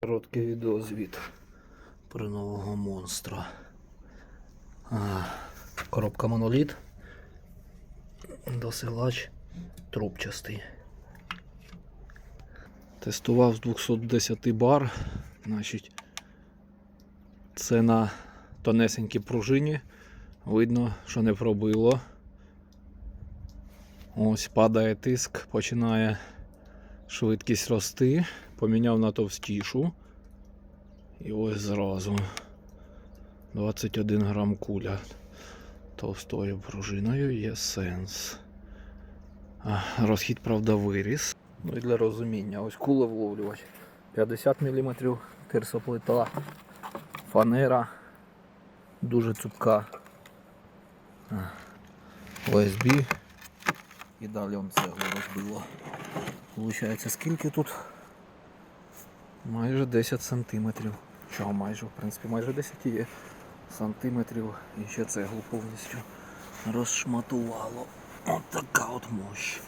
Короткий відеозвіт про нового монстра. А, коробка моноліт. Досилач трубчастий. Тестував з 210 бар. Значить, це на тонесенькій пружині. Видно, що не пробило. Ось падає тиск, починає швидкість рости. Поміняв на товстішу. І ось зразу 21 грам куля товстою пружиною є сенс. Розхід, правда, виріс. Ну і для розуміння, ось кула вловлювач. 50 мм терсоплита, фанера, дуже цупка. ОСБ. І далі он цеглу розбило. Получається, скільки тут? Майже 10 сантиметрів. Чого майже, в принципі, майже 10 є сантиметрів і ще цеглу повністю розшматувало. От така от мощь.